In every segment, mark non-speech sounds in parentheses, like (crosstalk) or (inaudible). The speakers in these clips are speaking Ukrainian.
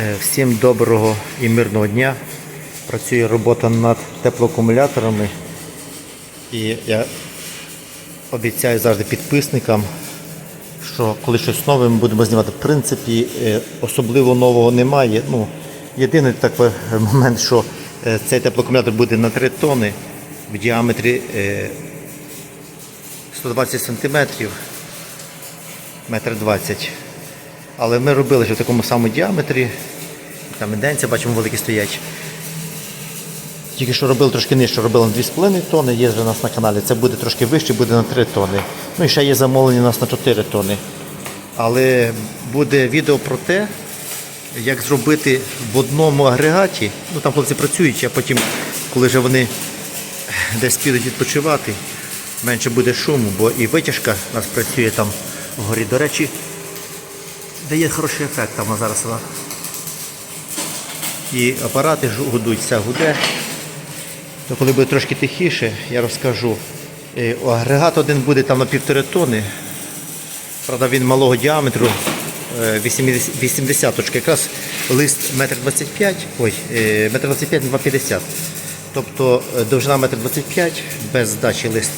Е, Всім доброго і мирного дня. Працює робота над теплоакумуляторами. І я обіцяю завжди підписникам, що коли щось нове ми будемо знімати. В принципі, е, особливо нового немає. Ну, єдиний такий момент, що е, цей теплоакумулятор буде на 3 тони в діаметрі е, 120 см, метр 20 але ми робили вже в такому самому діаметрі. Там інденція, бачимо, великі стоять. Тільки що робили трошки нижче, робили на 2,5 тонни, є вже у нас на каналі. Це буде трошки вище, буде на 3 тонни. Ну і ще є замовлення у нас на 4 тонни. Але буде відео про те, як зробити в одному агрегаті. Ну там хлопці працюють, а потім, коли вже вони десь підуть відпочивати, менше буде шуму, бо і витяжка у нас працює там вгорі. До речі, дає хороший ефект там зараз. І апарати гудуть, все гуде. То коли буде трошки тихіше, я розкажу. Е, Агрегат один буде там на півтори тони. Правда, він малого діаметру, е, 80, 80. Якраз лист 1,25 м, ой, е, 1,25 м на 2,50 Тобто е, довжина 1,25 м, без здачі лист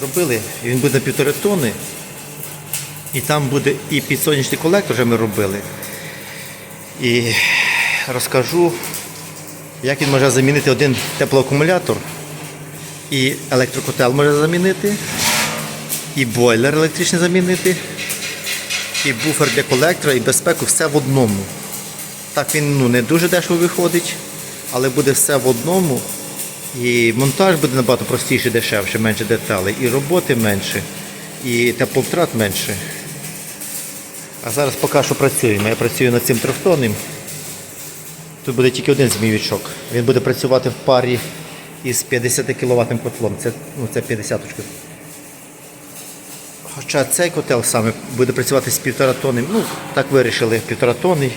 зробили. І він буде на півтори тони. І там буде і підсонячний колектор, вже ми робили. І розкажу, як він може замінити один теплоакумулятор, і електрокотел може замінити, і бойлер електричний замінити, і буфер для колектора, і безпеку все в одному. Так він ну, не дуже дешево виходить, але буде все в одному. І монтаж буде набагато простіше, дешевше, менше деталей, і роботи менше, і тепловтрат менше. А зараз поки що працюємо. Я працюю над цим трьохтонним. Тут буде тільки один змійовичок. Він буде працювати в парі із 50 кВт котлом. Це, ну, це 50 -очка. Хоча цей котел саме буде працювати з півтора тонни. Ну, так вирішили, півтора тонни.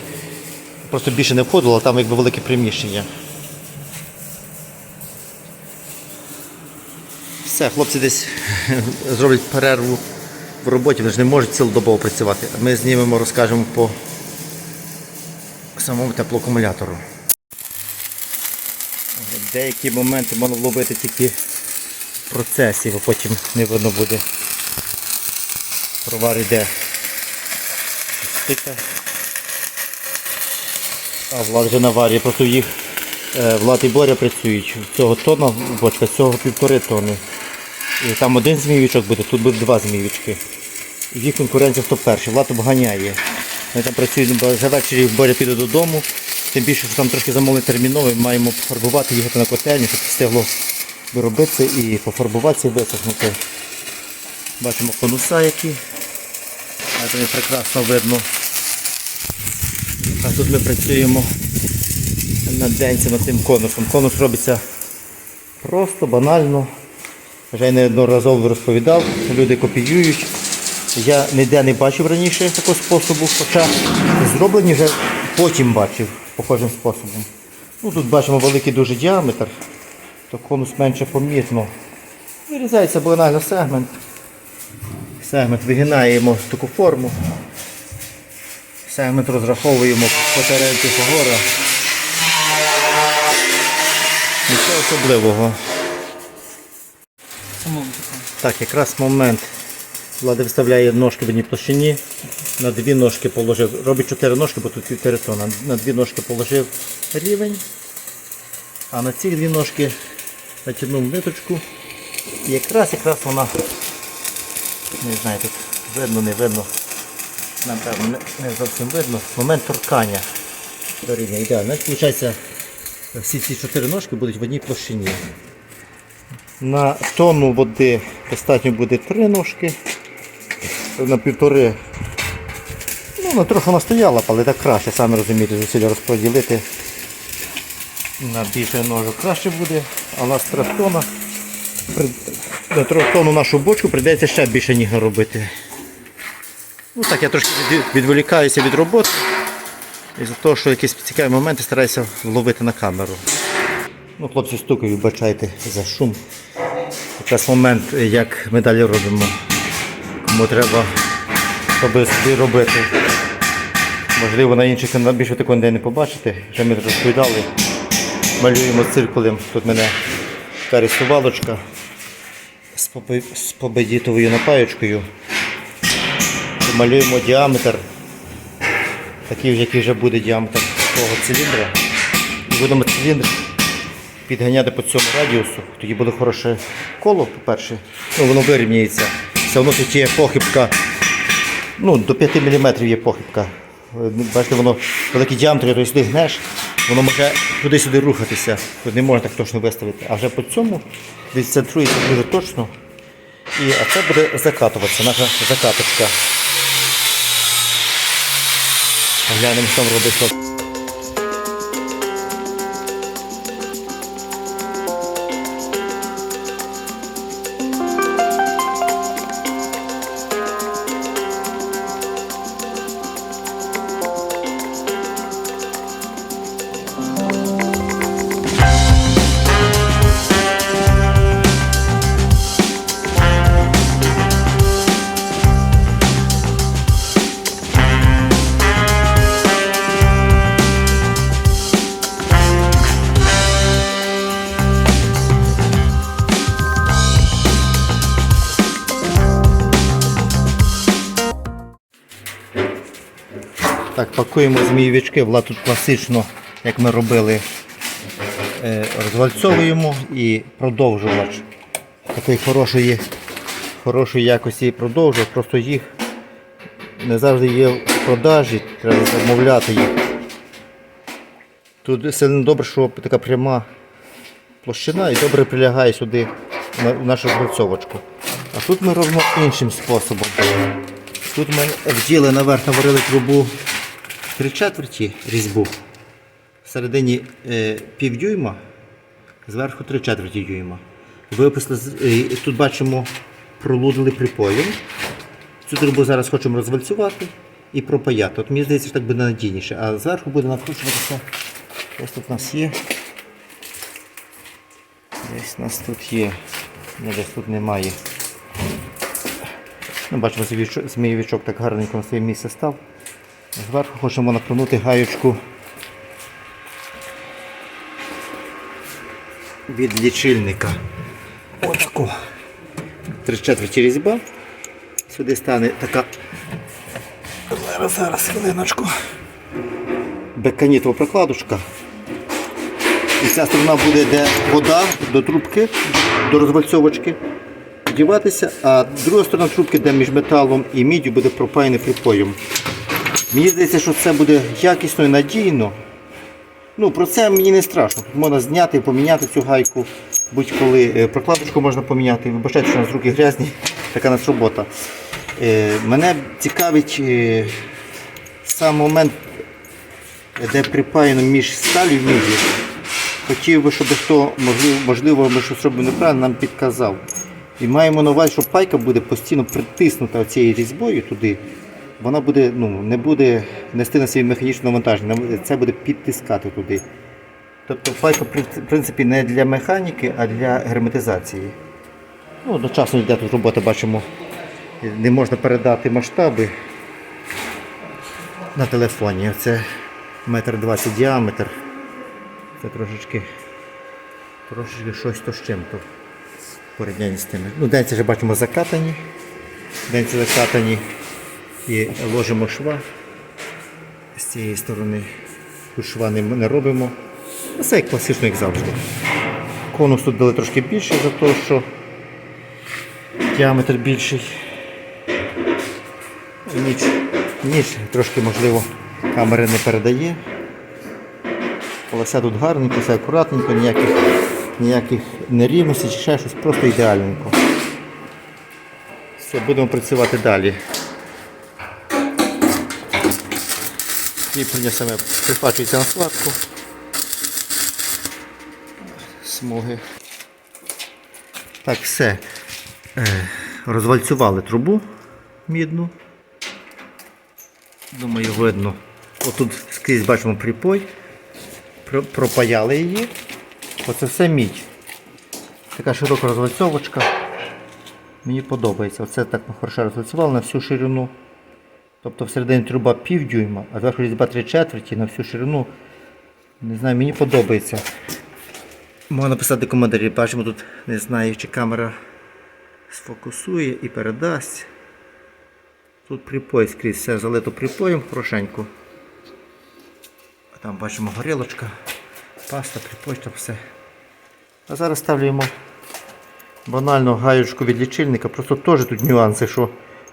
Просто більше не входило, там якби велике приміщення. Все, хлопці десь (laughs) зроблять перерву в роботі, вони ж не можуть цілодобово працювати. Ми знімемо, розкажемо по самому теплоакумулятору. Деякі моменти можна вловити тільки в процесі, бо потім не видно буде. Провар йде. А Влад вже наварює, просто їх е, Влад і Боря працюють. Цього тонна бочка, цього півтори тонни. І там один змійовичок буде, тут буде два змійовички. Їх конкуренція хто перший. Влад обганяє. Ми там працюємо, бо за вечері Боря піде додому. Тим більше, що там трошки замовлення термінове, маємо пофарбувати, їхати на котельню, щоб встигло виробитися і пофарбуватися і висохнути. Бачимо конуса які. А Це прекрасно видно. А тут ми працюємо над денцем над цим конусом. Конус робиться просто, банально. Вже неодноразово розповідав, люди копіюють. Я ніде не бачив раніше такого способу, хоча зроблені вже потім бачив похожим способом. Ну, Тут бачимо великий дуже діаметр, то конус менше помітно. Вирізається банально сегмент. Сегмент вигинаємо в таку форму. Сегмент розраховуємо по теренці погора. Нічого особливого. Так, якраз момент. Влада виставляє ножки в одній площині. На дві ножки положив. Робить чотири ножки, бо тут півтори тонна. На дві ножки положив рівень. А на ці дві ножки натягнув ниточку. І якраз якраз вона, не знаю, тут видно, не видно. Напевно, не, не зовсім видно. Момент торкання до рівня. Ідеально. Виходить, всі ці чотири ножки будуть в одній площині. На тонну води достатньо буде три ножки. На півтори. Ну, на трохи вона стояла, але так краще, самі розумієте, зусилля розподілити. На більше ножок краще буде, а у нас трьохтона. На трьохтонну нашу бочку прийдеться ще більше ніг робити. Ну так, я трошки відволікаюся від роботи. І за того, що якісь цікаві моменти стараюся вловити на камеру. Ну, хлопці стукають, вибачайте за шум. Якраз момент, як ми далі робимо. Кому треба, щоб собі робити. Можливо, на інших каналах більше такого не побачите. Вже ми розповідали. Малюємо циркулем. Тут мене така рисувалочка з, победітовою напаєчкою. Малюємо діаметр. Такий, який вже буде діаметр того циліндра. Будемо циліндр підганяти по цьому радіусу. Тоді буде хороше коло, по-перше. Ну, воно вирівняється. Все одно тут є похибка. Ну, до 5 мм є похибка. Е, Бачите, воно великий діаметр, тобто сюди гнеш, воно може туди-сюди рухатися. Тут не можна так точно виставити. А вже по цьому відцентрується дуже точно. І, а це буде закатуватися, наша закаточка. Глянемо, що там. Пакуємо змійовички, Влад тут класично, як ми робили, е, розвальцовуємо і продовжувач такої хорошої, хорошої якості продовжувач, просто їх не завжди є в продажі, треба замовляти їх. Тут сильно добре, що така пряма площина і добре прилягає сюди в нашу розвальцовочку. А тут ми робимо іншим способом. Тут ми вділи наверх наварили трубу три четверті різьбу. Всередині е, пів дюйма, зверху три четверті дюйма. Виписли, е, тут бачимо, пролудили припоєм. Цю трубу зараз хочемо розвальцювати і пропаяти. От мені здається, що так буде надійніше. А зверху буде накручуватися. Ось тут у нас є. Десь у нас тут є. Ні, десь тут немає. Ну, бачимо, змієвичок так гарненько на своє місце став. Зверху хочемо накрунути гаючку від лічильника. Отаку. Три четверті різьба. Сюди стане така. Зараз, зараз, хвилиночку. Беканітова прокладочка. І ця сторона буде, де вода до трубки, до розвальцовочки вдіватися, а друга сторона трубки, де між металом і міддю буде пропаяний припоєм. Мені здається, що це буде якісно і надійно. Ну, про це мені не страшно. Тут можна зняти і поміняти цю гайку будь-коли. Е, Прокладочку можна поміняти. Вибачайте, що у нас руки грязні, така нас робота. Е, Мене цікавить е, сам момент, де припаяно між сталю і міді. Хотів би, щоб хто, можливо, ми щось робив неправильно, нам підказав. І маємо на увазі, що пайка буде постійно притиснута цією різьбою туди. Вона буде, ну, не буде нести на собі механічне навантаження, це буде підтискати туди. Тобто пайка в принципі не для механіки, а для герметизації. Ну, одночасно йде тут робота, бачимо, не можна передати масштаби на телефоні. Це метр двадцять діаметр. Це трошечки, трошечки щось то з чим-то порівнянні з тими. Ну, денці вже бачимо закатані. Денці закатані і ложимо шва з цієї сторони. Шва не, робимо. Це як класично, як завжди. Конус тут дали трошки більше за те, що діаметр більший. Ніч, ніч трошки можливо камери не передає. Але все тут гарненько, все акуратненько, ніяких, ніяких нерівностей чи ще щось, просто ідеальненько. Все, будемо працювати далі. Кріплення саме прихвачується на складку. Смуги. Так, все. Е, розвальцювали трубу мідну. Думаю, видно. Отут скрізь бачимо припой. Пропаяли її. Оце все мідь. Така широка розвальцовочка. Мені подобається. Оце так хорошо розвальцювали на всю ширину. Тобто всередині труба пів дюйма, а зверху різьба три четверті на всю ширину. Не знаю, мені подобається. Можна написати коментарі. Бачимо тут, не знаю, чи камера сфокусує і передасть. Тут припой скрізь все залито припоєм хорошенько. А там бачимо горілочка, паста, припой, там все. А зараз ставлюємо банально гаючку від лічильника. Просто теж тут нюанси, що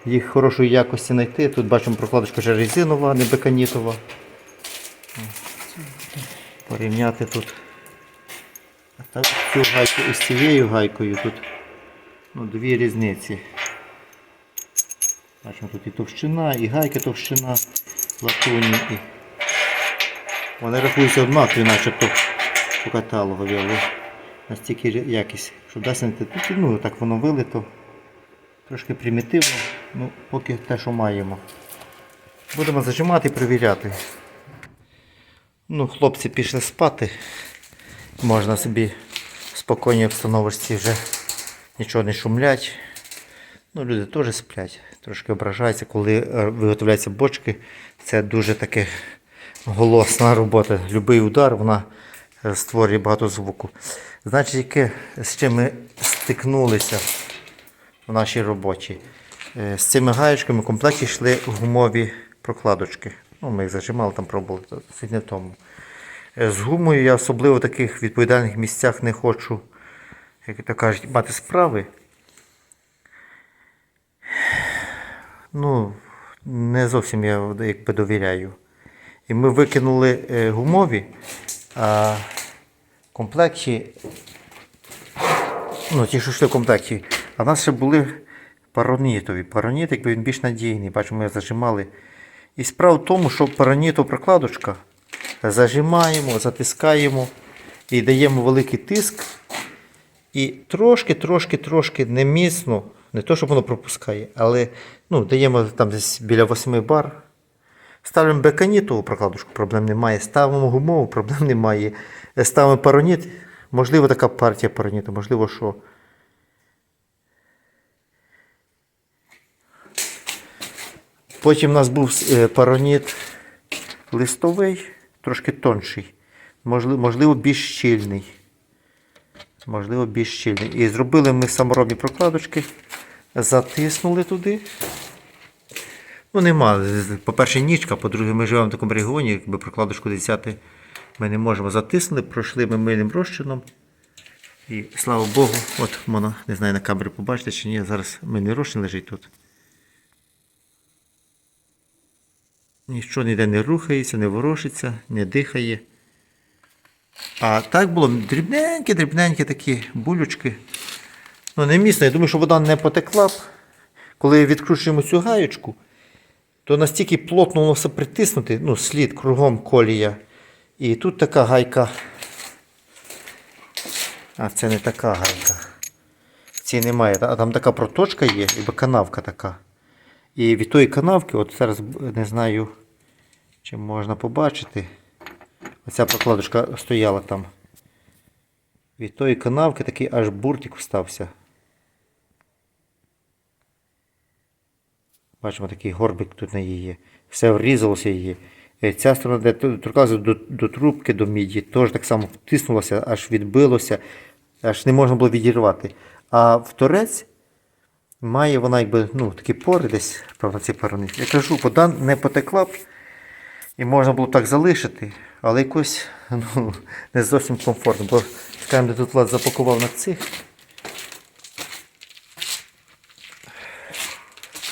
їх хорошої якості знайти. Тут бачимо прокладочка вже резинова, не беканітова. Порівняти тут. Так цю гайку із цією гайкою тут ну, дві різниці. Бачимо тут і товщина, і гайка товщина латуні. І... Вони рахуються однакові, начебто по каталогові, але настільки якість, що дасть ну так воно вилито. Трошки примітивно, ну поки те, що маємо. Будемо зажимати і перевіряти. Ну, хлопці пішли спати. Можна собі в спокійній обстановочці вже нічого не шумлять. Ну, люди теж сплять, трошки ображаються, коли е, виготовляються бочки. Це дуже таке голосна робота. Любий удар вона е, створює багато звуку. Значить, яке, з чим ми стикнулися в нашій роботі? Е, З цими гаєчками в комплекті йшли гумові прокладочки. Ну, ми їх зажимали, там пробували, суть не в тому. Е, З гумою я особливо в таких відповідальних місцях не хочу, як то кажуть, мати справи. Ну, не зовсім я якби довіряю. І ми викинули е, гумові, а в комплекті, ну, ті, що йшли в комплекті, а в нас ще були паронітові. Пароніт, якби він більш надійний, бачимо, ми зажимали. І справа в тому, що паронітова прокладочка зажимаємо, затискаємо і даємо великий тиск. І трошки, трошки, трошки не міцно, не то, щоб воно пропускає, але ну, даємо там десь біля 8 бар. Ставимо беканітову прокладочку, проблем немає. Ставимо гумову, проблем немає. Ставимо пароніт. Можливо, така партія пароніту, можливо, що. Потім у нас був е, пароніт листовий, трошки тонший, можливо, більш щільний. Можливо, більш щільний. І зробили ми саморобні прокладочки, затиснули туди. Ну, нема. По-перше, нічка, по-друге, ми живемо в такому регіоні, якби прокладочку взяти ми не можемо. Затиснули, пройшли ми мильним розчином. І слава Богу, от можна, не знаю, на камері побачите чи ні, зараз мильний розчин лежить тут. Нічого ніде не рухається, не ворушиться, не дихає. А так було дрібненькі, дрібненькі такі булючки. Ну, не міцно. Я думаю, що вода не потекла б. Коли відкручуємо цю гаєчку, то настільки плотно воно все притиснути, ну, слід кругом колія. І тут така гайка. А це не така гайка. В цій немає. А там така проточка є, і канавка така. І від тої канавки, от зараз не знаю, чи можна побачити. Оця прокладочка стояла там. Від тої канавки такий аж буртик встався. Бачимо, такий горбик тут на її. Все врізалося її. Е, Ця сторона, де торкалася до, до трубки, до міді, теж так само втиснулося, аж відбилося, аж не можна було відірвати. А в торець має вона якби ну, такі пори десь, правда, ці парони. Я кажу, вода не потекла б і можна було так залишити, але якось ну, (laughs) не зовсім комфортно. Бо скажімо, де тут Влад запакував на цих.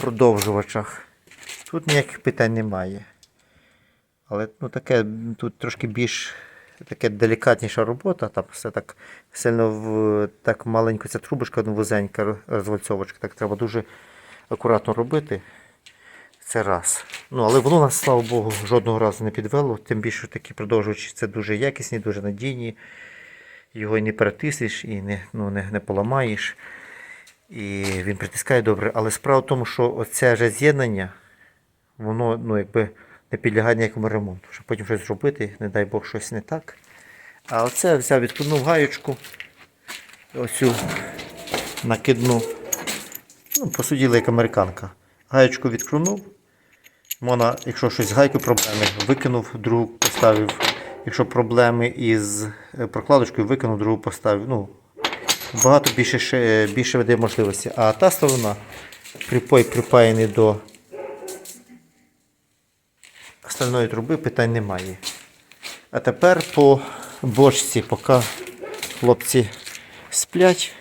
продовжувачах. Тут ніяких питань немає. Але ну, таке, тут трошки більш таке делікатніша робота, там все так сильно в, так маленько ця трубочка, ну, вузенька розвальцовочка, так треба дуже акуратно робити. Це раз. Ну, але воно нас, слава Богу, жодного разу не підвело. Тим більше такі продовжувачі це дуже якісні, дуже надійні. Його і не перетиснеш, і не, ну, не, не поламаєш. І він притискає добре. Але справа в тому, що оце же з'єднання, воно ну, якби не підлягає ніякому ремонту. Щоб потім щось зробити, не дай Бог щось не так. А оце взяв, відкинув гаєчку, оцю накидну. Ну, посуділа як американка. Гаєчку відкрунув, Можна, якщо щось з проблеми, викинув, другу поставив. Якщо проблеми із е, прокладочкою, викинув, другу поставив. Ну, багато більше, більше веде можливості. А та сторона, припой припаяний до стальної труби, питань немає. А тепер по бочці, поки хлопці сплять,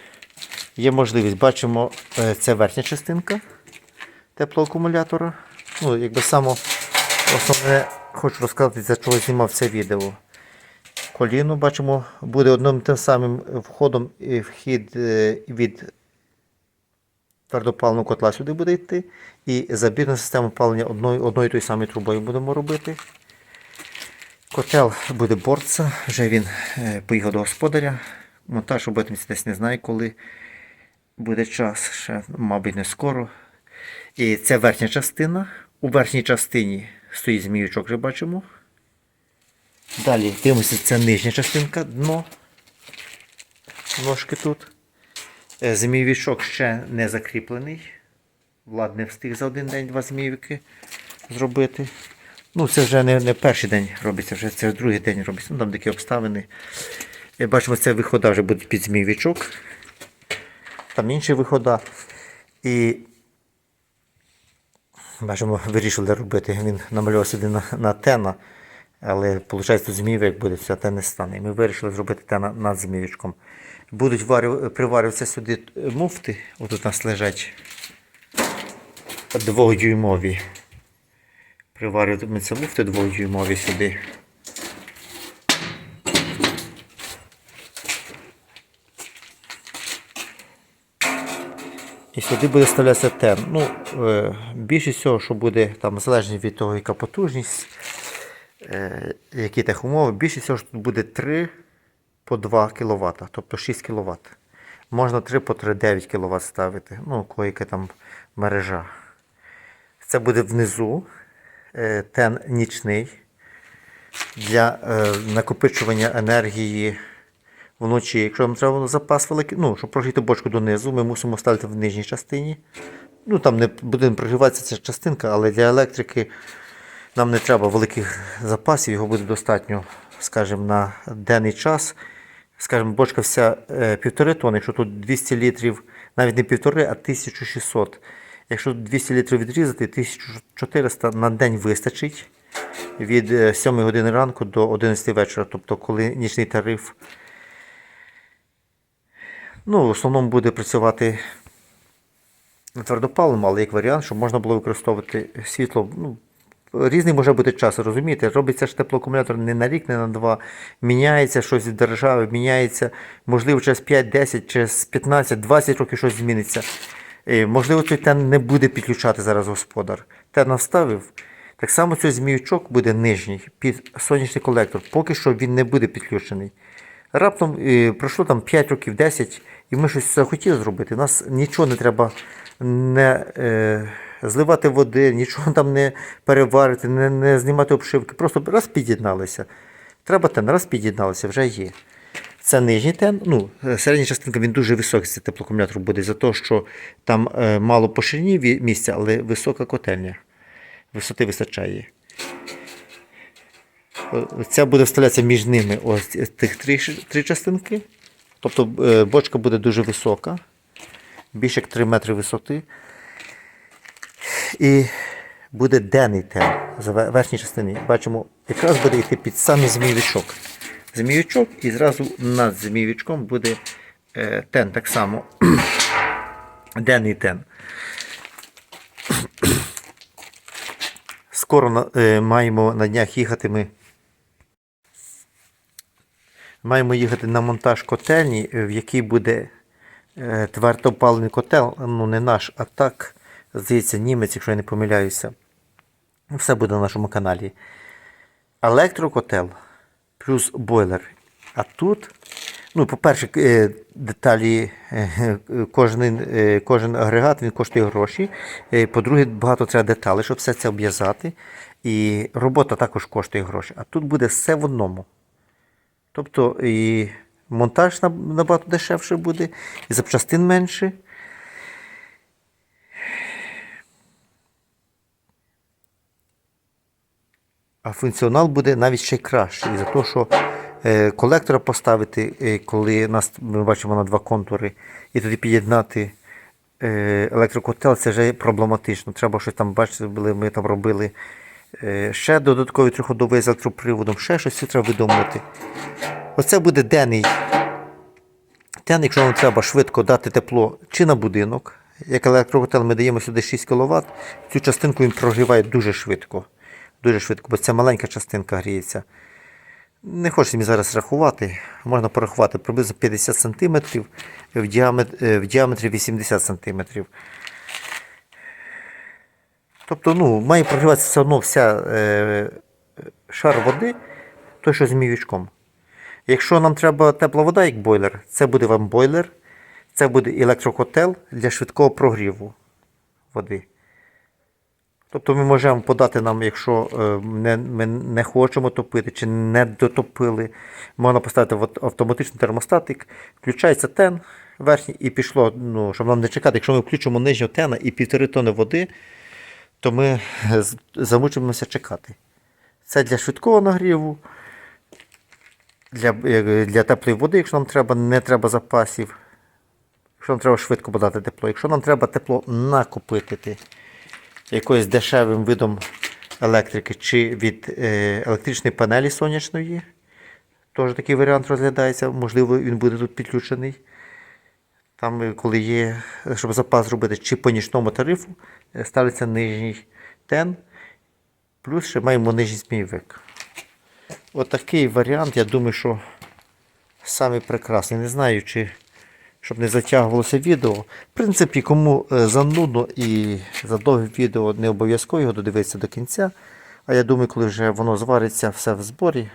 є можливість. Бачимо, е, це верхня частинка теплоакумулятора. Ну, якби само основне хочу розказати, за чого знімав це відео. Коліно, бачимо, буде одним тим самим входом і вхід е, від твердопаливного котла сюди буде йти. І забірна система палення одною, одною тою самою трубою будемо робити. Котел буде борца, вже він е, поїхав до господаря. Монтаж робитиметься десь не знаю коли. Буде час, ще, мабуть, не скоро. І це верхня частина. У верхній частині стоїть зміючок, вже бачимо. Далі дивимося, це нижня частинка, дно. Ножки тут. Е, Змійовичок ще не закріплений. Влад не встиг за один день два змійовики зробити. Ну, це вже не, не перший день робиться, вже це другий день робиться. Ну, там такі обставини. Е, Бачимо, це вихода вже буде під змійовичок. Там інші вихода. І бачимо, вирішили робити. Він намалював сюди на, на тена, але виходить, змійовик буде, все те не стане. І ми вирішили зробити тена над змійовичком. Будуть варю, приварюватися сюди муфти. Отут у нас лежать двохдюймові. Приварюватимуться муфти двохдюймові сюди. І сюди буде ставлятися тен. Ну, е, більшість всього, що буде там залежно від того, яка потужність, е, які тех умови, більшість всього, що тут буде 3 по 2 кВт, тобто 6 кВт. Можна 3 по 3 9 кВт ставити. Ну, яка там мережа. Це буде внизу е, тен нічний для е, накопичування енергії вночі. Якщо нам треба запас великий, ну, щоб прожити бочку донизу, ми мусимо ставити в нижній частині. Ну, там не буде прогріватися ця частинка, але для електрики нам не треба великих запасів, його буде достатньо, скажімо, на денний час. Скажімо, бочка вся е, півтори тонни, якщо тут 200 літрів, навіть не півтори, а 1600. Якщо 200 літрів відрізати, 1400 на день вистачить від е, 7 години ранку до 11 вечора, тобто коли нічний тариф. Ну, в основному буде працювати твердопаливом, але як варіант, щоб можна було використовувати світло. Ну, різний може бути час, розумієте? Робиться ж теплоакумулятор не на рік, не на два. Міняється щось від держави, міняється, можливо, через 5, 10, через 15, 20 років щось зміниться. Можливо, той тен не буде підключати зараз господар. Тен наставив. Так само цей зміючок буде нижній під сонячний колектор. Поки що він не буде підключений. Раптом е, пройшло там 5 років, 10, і ми щось захотіли зробити. Нас нічого не треба не е, зливати води, нічого там не переварити, не, не знімати обшивки. Просто раз під'єдналися. Треба тен, раз під'єдналися, вже є. Це нижній тен. Ну, е, середня частинка він дуже високий, цей теплоакумулятор буде за те, що там е, мало по ширині місця, але висока котельня. Висоти вистачає. Ця буде вставлятися між ними ось тих три, три частинки. Тобто е, бочка буде дуже висока, більше як 3 метри висоти. І буде денний тен за верхній частині. Бачимо, якраз буде йти під самий змійовичок. Змійовичок і зразу над змійовичком буде е, тен так само. (clears throat) денний тен. Скоро е, маємо на днях їхати ми. Маємо їхати на монтаж котельні, е, в якій буде е, твердопаливний котел, ну не наш, а так, здається, німець, якщо я не помиляюся. Все буде на нашому каналі. Електрокотел плюс бойлер. А тут, ну, по-перше, е, деталі, кожен, кожен агрегат він коштує гроші. По-друге, багато треба деталей, щоб все це обв'язати. І робота також коштує гроші. А тут буде все в одному. Тобто і монтаж набагато дешевше буде, і запчастин менше. а функціонал буде навіть ще й кращий. І за те, що е, колектора поставити, е, коли нас ми бачимо на два контури, і тоді під'єднати е, електрокотел, це вже проблематично. Треба щось там, бачите, були, ми там робили ще додатковий триходовий з електроприводом, ще щось треба видумати. Оце буде денний Тен, якщо вам треба швидко дати тепло чи на будинок, як електрокотел ми даємо сюди 6 кВт, цю частинку він прогріває дуже швидко. Дуже швидко, бо це маленька частинка гріється. Не хочеться мені зараз рахувати, можна порахувати приблизно 50 см, діаметрі, в діаметрі 80 см. Тобто, ну, має прогріватися все одно вся е, шар води, той, що з мівічком. Якщо нам треба тепла вода, як бойлер, це буде вам бойлер, це буде електрокотел для швидкого прогріву води. Тобто ми можемо подати нам, якщо е, не, ми не хочемо топити чи не дотопили, можна поставити автоматичний термостатик, включається тен верхній і пішло, ну, щоб нам не чекати, якщо ми включимо нижнього тена і півтори тони води, то ми е, замучимося чекати. Це для швидкого нагріву для, е, для теплої води, якщо нам треба, не треба запасів. Якщо нам треба швидко подати тепло. Якщо нам треба тепло накопити якоюсь дешевим видом електрики чи від е, електричної панелі сонячної, теж такий варіант розглядається. Можливо, він буде тут підключений. Там, коли є, щоб запас зробити, чи по нічному тарифу, е, ставиться нижній тен, плюс ще маємо нижній змійовик. Отакий варіант, я думаю, що самий прекрасний. Не знаю, чи щоб не затягувалося відео. В принципі, кому е, занудно і за довге відео не обов'язково його додивитися до кінця. А я думаю, коли вже воно звариться все в зборі,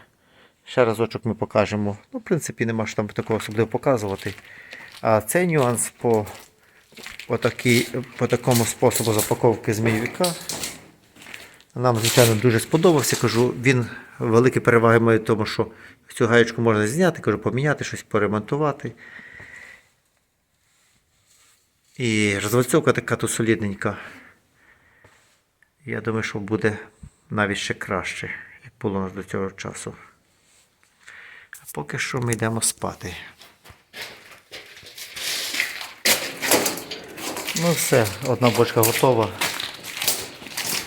ще разочок ми покажемо. Ну, в принципі, нема що там такого особливо показувати. А цей нюанс по, отакій, по такому способу запаковки змійовика нам, звичайно, дуже сподобався. Кажу, він великі переваги має тому, що цю гаєчку можна зняти, кажу, поміняти, щось поремонтувати. І розвальцовка така тут солідненька. Я думаю, що буде навіть ще краще, як було до цього часу. А поки що ми йдемо спати. Ну все, одна бочка готова.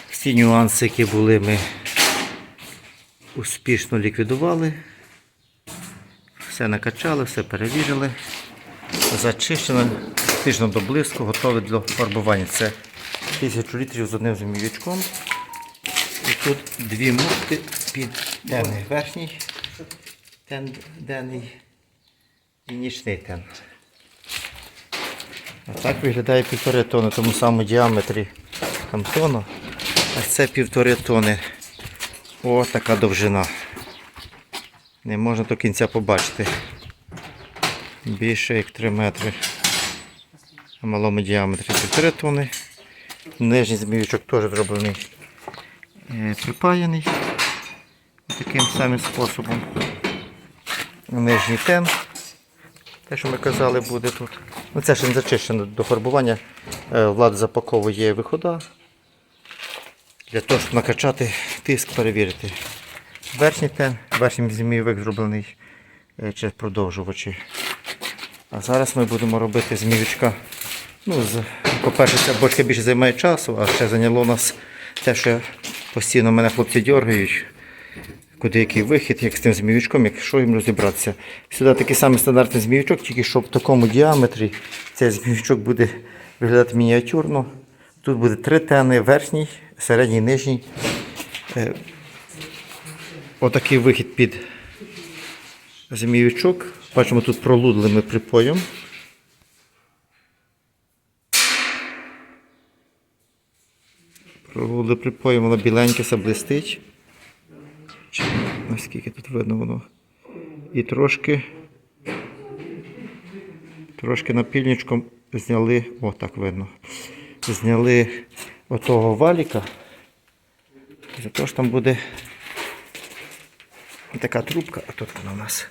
Всі нюанси, які були, ми успішно ліквідували. Все накачали, все перевірили. Зачищено, фактично до блиску, готове для фарбування. Це 1000 літрів з одним зміючком. І тут дві муфти під денний верхній тен денний і нічний тен. А так виглядає півтори тони, тому самому діаметрі там тонна. А це півтори тони. О, така довжина. Не можна до кінця побачити. Більше як 3 метри. На малому діаметрі півтори тони. Нижній зміючок теж зроблений е, припаяний таким самим способом. Нижній тен. Те, що ми казали, буде тут. Ну, це ще не зачищено до фарбування. Е, Влада запаковує вихода для того, щоб накачати тиск, перевірити. Верхній тен, верхній змійовик зроблений е, через продовжувачі. А зараз ми будемо робити зміючка. Ну, по-перше, ця бочка більше займає часу, а ще зайняло нас те, що постійно мене хлопці дергають. Куди який вихід, як з тим зміючком, якщо їм розібратися. Сюди такий самий стандартний зміючок, тільки що в такому діаметрі цей зміючок буде виглядати мініатюрно. Тут буде три тени, верхній, середній, нижній. Е, Отакий вихід під зміючок. Бачимо, тут пролудли ми припоєм. Пролудли припоєм, воно біленьке, все блистить. Ось скільки тут видно воно. І трошки. Трошки напільничком зняли, о, так видно. Зняли отого валіка. За те, що там буде така трубка, а тут вона у нас.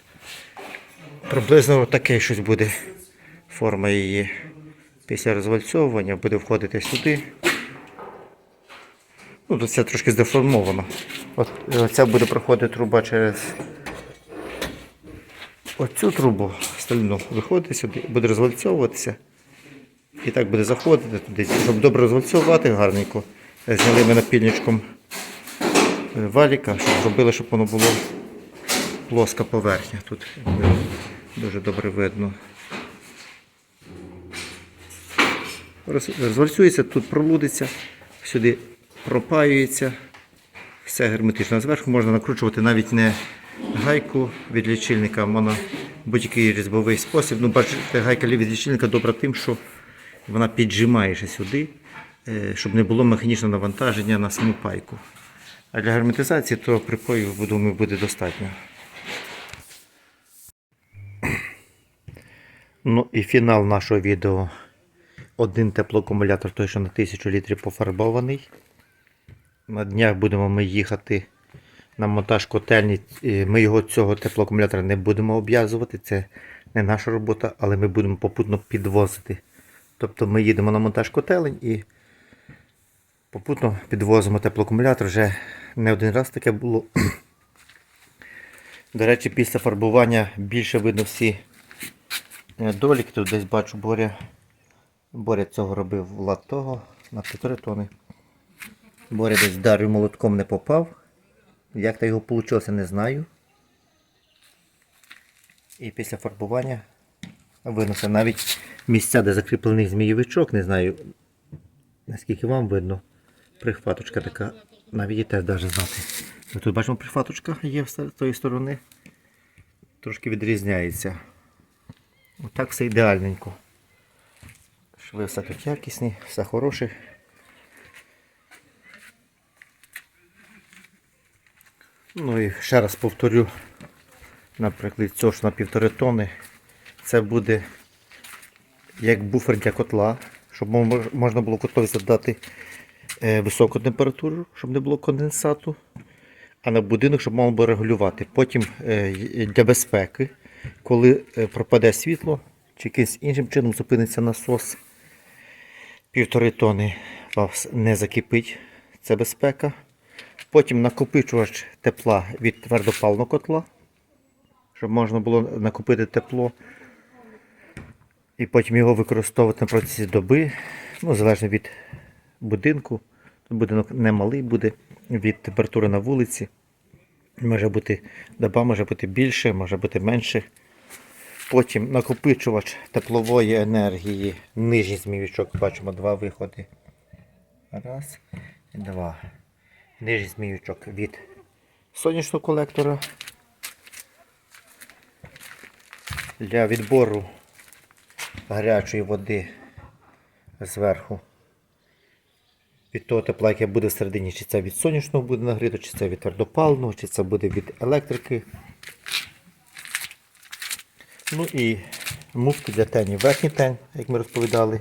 Приблизно таке щось буде форма її. Після розвальцьовування буде входити сюди. Ну, тут це трошки здеформовано. От е, ця буде проходити труба через оцю трубу стальну. Виходить сюди, буде розвальцьовуватися. І так буде заходити туди. Щоб добре розвальцьовувати гарненько. е, Зняли ми напільничком е, валіка, щоб зробили, щоб воно було плоска поверхня. Тут е, дуже добре видно. Розвальцюється, тут пролудиться, сюди пропаюється. Все герметично. Зверху можна накручувати навіть не гайку від лічильника, а можна будь-який різьбовий спосіб. Ну, бачите, гайка від лічильника добра тим, що вона піджимає сюди, е, щоб не було механічного навантаження на саму пайку. А для герметизації то припоїв, думаю, буде достатньо. Ну і фінал нашого відео. Один теплоакумулятор, той, що на 1000 літрів пофарбований. На днях будемо ми їхати на монтаж котельні. Ми його цього теплоакумулятора не будемо обв'язувати. Це не наша робота, але ми будемо попутно підвозити. Тобто ми їдемо на монтаж котелень і попутно підвозимо теплоакумулятор. Вже не один раз таке було. До речі, після фарбування більше видно всі е, доліки. Тут десь бачу Боря. Боря цього робив Влад того на півтори тони. Боря десь дарю молотком не попав. Як то його вийшло, не знаю. І після фарбування виносив навіть місця, де закріплений змійовичок, не знаю, наскільки вам видно. Прихваточка така, навіть і теж даже знати. Ми тут бачимо прихваточка є з тої сторони. Трошки відрізняється. Отак все ідеальненько. Шви все тут якісні, все хороше. Ну і ще раз повторю, наприклад, цього ж на півтори тони. Це буде як буфер для котла, щоб можна було котлові задати е, високу температуру, щоб не було конденсату. А на будинок, щоб можна було регулювати. Потім е, для безпеки, коли е, пропаде світло чи якимось іншим чином зупиниться насос, півтори тони вас не закипить, це безпека. Потім накопичувач тепла від твердопаливного котла, щоб можна було накопити тепло. І потім його використовувати на протязі доби, ну, залежно від будинку. Тут будинок не малий буде від температури на вулиці. Може бути доба, може бути більше, може бути менше. Потім накопичувач теплової енергії, нижній змійовичок, бачимо два виходи. Раз і два. Нижній змійовичок від сонячного колектора. Для відбору гарячої води зверху. Від того тепла, яке буде всередині, чи це від сонячного буде нагріто, чи це від твердопаливного, чи це буде від електрики. Ну і муфти для тені. Верхній тен, як ми розповідали.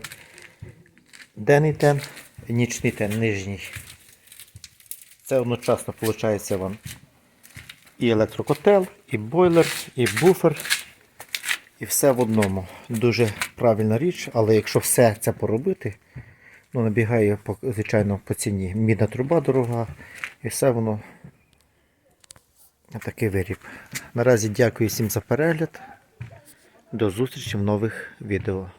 Денний тен, нічний тен, нижній. Це одночасно виходить вам і електрокотел, і бойлер, і буфер. І все в одному. Дуже правильна річ, але якщо все це поробити, ну набігає, звичайно, по ціні. Мідна труба дорога, і все воно такий виріб. Наразі дякую всім за перегляд. До зустрічі в нових відео.